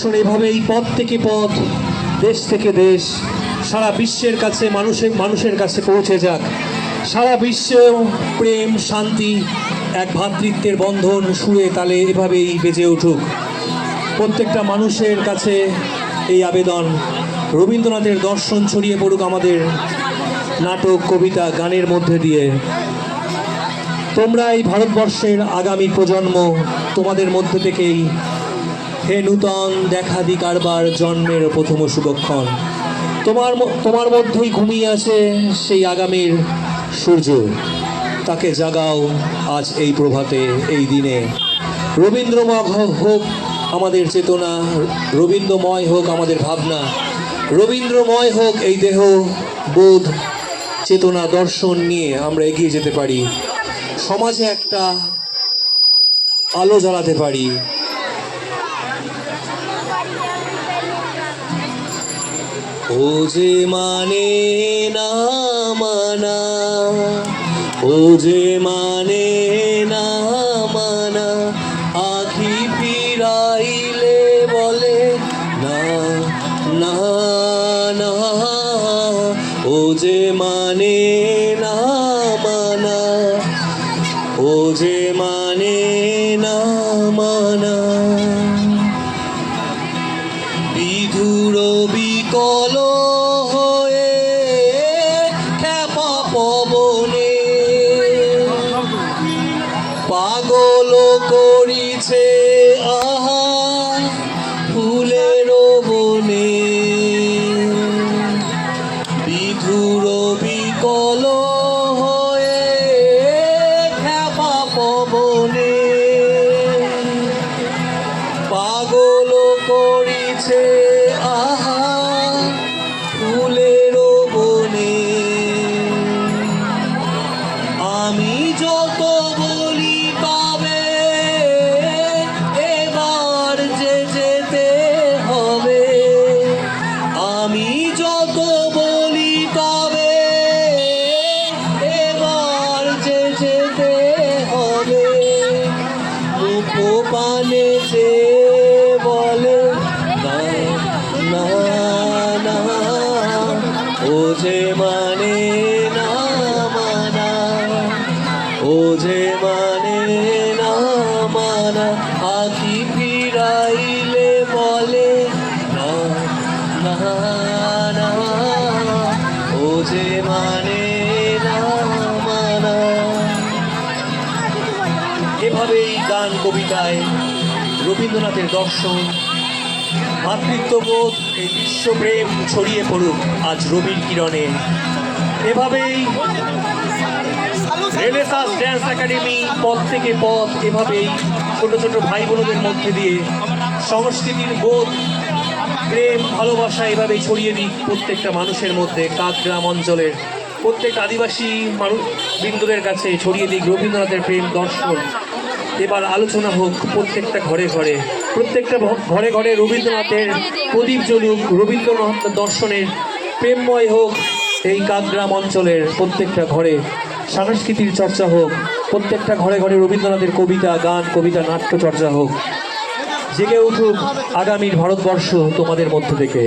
শোন এই পথ থেকে পথ, দেশ থেকে দেশ, সারা বিশ্বের কাছে মানুষের মানুষের কাছে পৌঁছে যাক। সারা বিশ্ব প্রেম, শান্তি, এক ভাতৃত্বের বন্ধন সুরে তালে এভাবেই বেজে উঠুক। প্রত্যেকটা মানুষের কাছে এই আবেদন। রবীন্দ্রনাথের দর্শন ছড়িয়ে পড়ুক আমাদের নাটক, কবিতা, গানের মধ্যে দিয়ে। তোমরা এই ভারতবর্ষের আগামী প্রজন্ম, তোমাদের মধ্যে থেকেই হে নূতন দেখা দি কারবার জন্মের প্রথম শুভক্ষণ। তোমার তোমার মধ্যেই ঘুমিয়ে আছে সেই আগামীর সূর্য। তাকে জাগাও আজ এই প্রভাতে, এই দিনে। রবীন্দ্রময় হোক আমাদের চেতনা, রবীন্দ্রময় হোক আমাদের ভাবনা। রবীন্দ্রময় হোক এই দেহ, বোধ, চেতনা, দর্শন নিয়ে আমরা এগিয়ে যেতে পারি। সমাজে একটা আলো জ্বালাতে পারি। ও যে মানে না মানা ও যে মানে না মানা, আখি ফিরাইলে বলে, না না না ও যে মানে না মানা ও যে মানে না মানা। হয়ে পবনে। পাগল করিছে। যে মানে না মানা ও যে মানে না মানা আখি ফিরাইলে বলে না না ও যে মানে না মানা। এভাবেই গান, কবিতায় রবীন্দ্রনাথের দর্শন মাতৃত্ববোধ এই বিশ্বপ্রেম ছড়িয়ে পড়ুক আজ রবির কিরণে। এভাবেই রেনেসাস ড্যান্স একাডেমি পথ থেকে পথ এভাবেই ছোট ছোট ভাই বোনদের মধ্যে দিয়ে সংস্কৃতির বোধ, প্রেম, ভালোবাসা এভাবেই ছড়িয়ে দিক প্রত্যেকটা মানুষের মধ্যে। কাক গ্রাম অঞ্চলের প্রত্যেকটা আদিবাসী মানুষ বিন্দুদের কাছে ছড়িয়ে দিক রবীন্দ্রনাথের প্রেম দর্শন। এবার আলোচনা হোক প্রত্যেকটা ঘরে ঘরে। প্রত্যেকটা ঘরে ঘরে রবীন্দ্রনাথের প্রদীপ জ্বলুক, রবীন্দ্রনাথ দর্শনের প্রেমময় হোক, এই কাকগ্রাম অঞ্চলের প্রত্যেকটা ঘরে সাংস্কৃতিক চর্চা হোক, প্রত্যেকটা ঘরে ঘরে রবীন্দ্রনাথের কবিতা, গান, কবিতা, নাট্য চর্চা হোক। জেগে উঠুক আগামীর ভারতবর্ষ তোমাদের মধ্য থেকে।